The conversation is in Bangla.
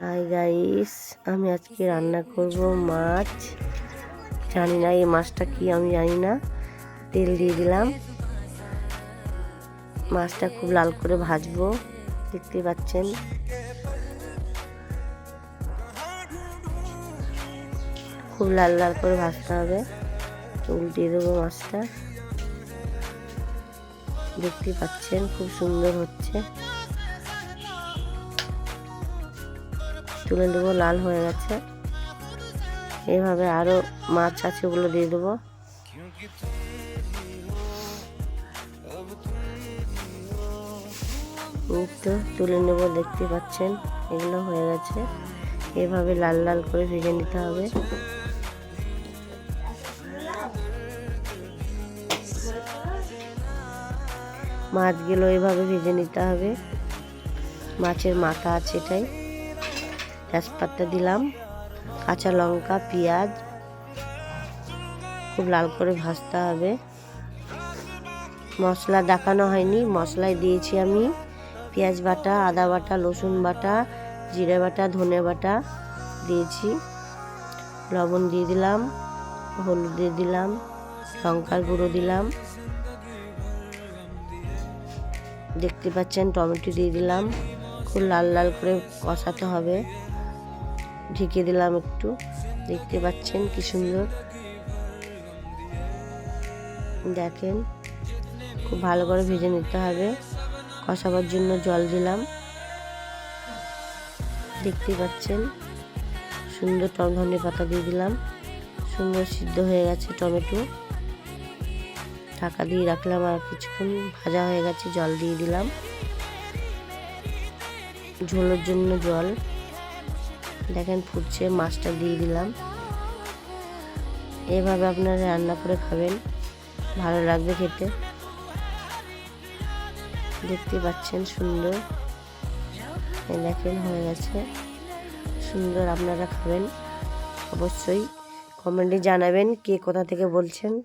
হাই গাইস আমি আজকে রান্না করব মাছ। জানি না এই মাছটা কি, আমি জানি না। তেল দিয়ে দিলাম। মাছটা খুব লাল করে ভাজবো। দেখতে পাচ্ছেন। খুব লাল লাল করে ভাজতে হবে। উল্টিয়ে দেবো মাছটা। দেখতে পাচ্ছেন, খুব সুন্দর হচ্ছে। তুলে দেবো লাল হয়ে গেছে। এভাবে আরও মাছ আছে ওগুলো দিয়ে দেবো। তো তুলে নেব, দেখতে পাচ্ছেন, এগুলো হয়ে গেছে। এভাবে লাল লাল করে ভেজে নিতে হবে। মাছগুলো এভাবে ভেজে নিতে হবে। মাছের মাথা আছে এটাই। তেজপাতা দিলাম, কাঁচা লঙ্কা, পেঁয়াজ, খুব লাল করে ভাজতে হবে। মশলা দেখানো হয়নি, মশলায় দিয়েছি আমি পেঁয়াজ বাটা, আদা বাটা, রসুন বাটা, জিরে বাটা, ধনে বাটা দিয়েছি। লবণ দিয়ে দিলাম, হলুদ দিয়ে দিলাম, লঙ্কার গুঁড়ো দিলাম। দেখতে পাচ্ছেন, টমেটো দিয়ে দিলাম। খুব লাল লাল করে কষাতে হবে। ঢেকে দিলাম একটু। দেখতে পাচ্ছেন কি সুন্দর। দেখেন, খুব ভালো করে ভেজে নিতে হবে। কষাবার জন্য জল দিলাম। দেখতে পাচ্ছেন, সুন্দর ধনে পাতা দিয়ে দিলাম। সুন্দর সিদ্ধ হয়ে গেছে টমেটো। ঢাকা দিয়ে রাখলাম আর কিছুক্ষণ, ভাজা হয়ে গেছে, জল দিয়ে দিলাম। ঝোলের জন্য জল। দেখেন ফুটছে, মাছটা দিয়ে দিলাম। এভাবে আপনারা রান্না করে খাবেন, ভালো লাগবে খেতে। দেখতে পাচ্ছেন সুন্দর। দেখেন হয়ে গেছে। সুন্দর আপনারা খাবেন। অবশ্যই কমেন্টে জানাবেন কে কোথা থেকে বলছেন।